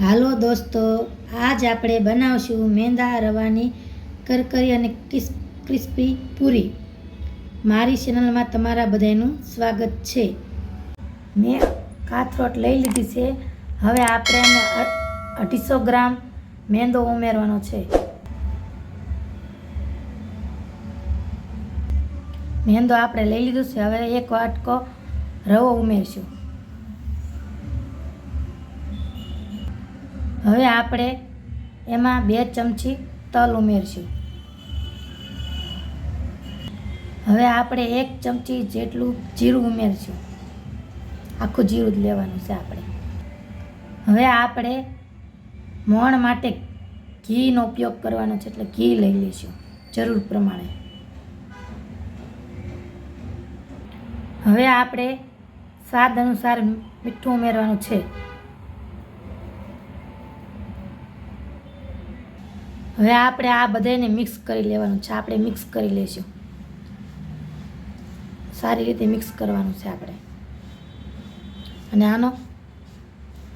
હાલો દોસ્તો, આજ આપણે બનાવશું મેંદા રવાની કરકરી અને ક્રિસ ક્રિસ્પી પૂરી. મારી ચેનલમાં તમારા બધાનું સ્વાગત છે. મેં કાથરોટ લઈ લીધી છે. હવે આપણે એને અઢીસો ગ્રામ મેંદો ઉમેરવાનો છે. મેંદો આપણે લઈ લીધું છે. હવે એક વાટકો રવો ઉમેરશું. હવે આપણે એમાં બે ચમચી તલ ઉમેરશું. હવે આપણે એક ચમચી જેટલું જીરું ઉમેરશું. આખું જીરું જ લેવાનું છે આપણે. હવે આપણે મોણ માટે ઘીનો ઉપયોગ કરવાનો છે એટલે ઘી લઈ લઈશું, જરૂર પ્રમાણે. હવે આપણે સ્વાદ અનુસાર મીઠું ઉમેરવાનું છે. હવે આપણે આ બધાને મિક્સ કરી લેવાનું છે. આપણે મિક્સ કરી લઈશું સારી રીતે મિક્સ કરવાનું છે આપણે. અને આનો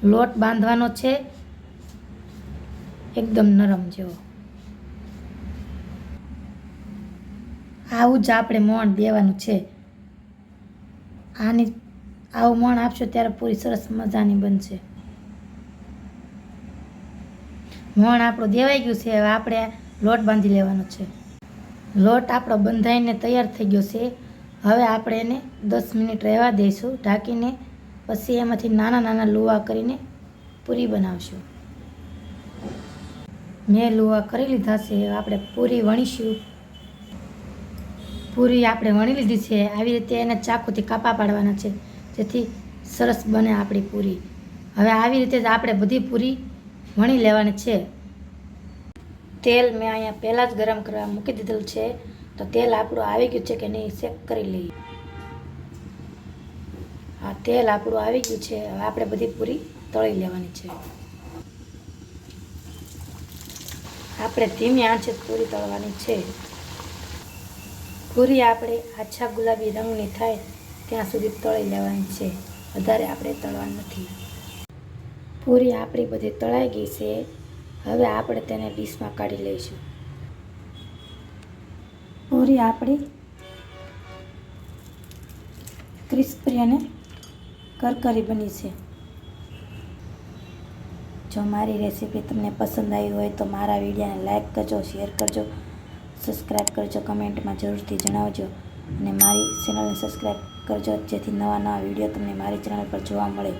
લોટ બાંધવાનો છે. એકદમ નરમ જેવો. આવું જ આપણે મોણ દેવાનું છે. આની આવું મોણ આપશો ત્યારે પૂરી સરસ મજાની બનશે. મોણ આપણું દેવાઈ ગયું છે, હવે આપણે લોટ બાંધી લેવાનો છે. લોટ આપણો બંધાઈને તૈયાર થઈ ગયો છે. હવે આપણે એને દસ મિનિટ રહેવા દઈશું, ઢાંકીને પછી એમાંથી નાના નાના લુવા કરીને પૂરી બનાવશું. મેં લુવા કરી લીધા છે આપણે પૂરી વણીશું. પૂરી આપણે વણી લીધી છે, આવી રીતે એને ચાકુથી કાપા પાડવાના છે, જેથી સરસ બને આપણી પૂરી. હવે આવી રીતે જ આપણે બધી પૂરી વણી લેવાની છે. તેલ મેં અહીંયા પહેલાં જ ગરમ કરવા મૂકી દીધેલું છે. તો તેલ આપણું આવી ગયું છે કે નહીં ચેક કરી લઈએ. આ તેલ આપણું આવી ગયું છે. હવે આપણે બધી પૂરી તળી લેવાની છે. આપણે ધીમી આંચે પૂરી તળવાની છે. પૂરી આપણે આછા ગુલાબી રંગની થાય ત્યાં સુધી તળી લેવાની છે. વધારે આપણે તળવાની નથી. પૂરી આપણી બધી તળાઈ ગઈ છે. હવે આપણે તેને ડીશમાં કાઢી લઈશું. પૂરી આપણી ક્રિસ્પી અને કરકરી બની છે. જો મારી રેસીપી તમને પસંદ આવી હોય તો મારા વિડીયોને લાઈક કરજો, શેર કરજો સબસ્ક્રાઈબ કરજો, કમેન્ટમાં જરૂરથી જણાવજો. અને મારી ચેનલને સબસ્ક્રાઈબ કરજો, જેથી નવા નવા વીડિયો તમને મારી ચેનલ પર જોવા મળે.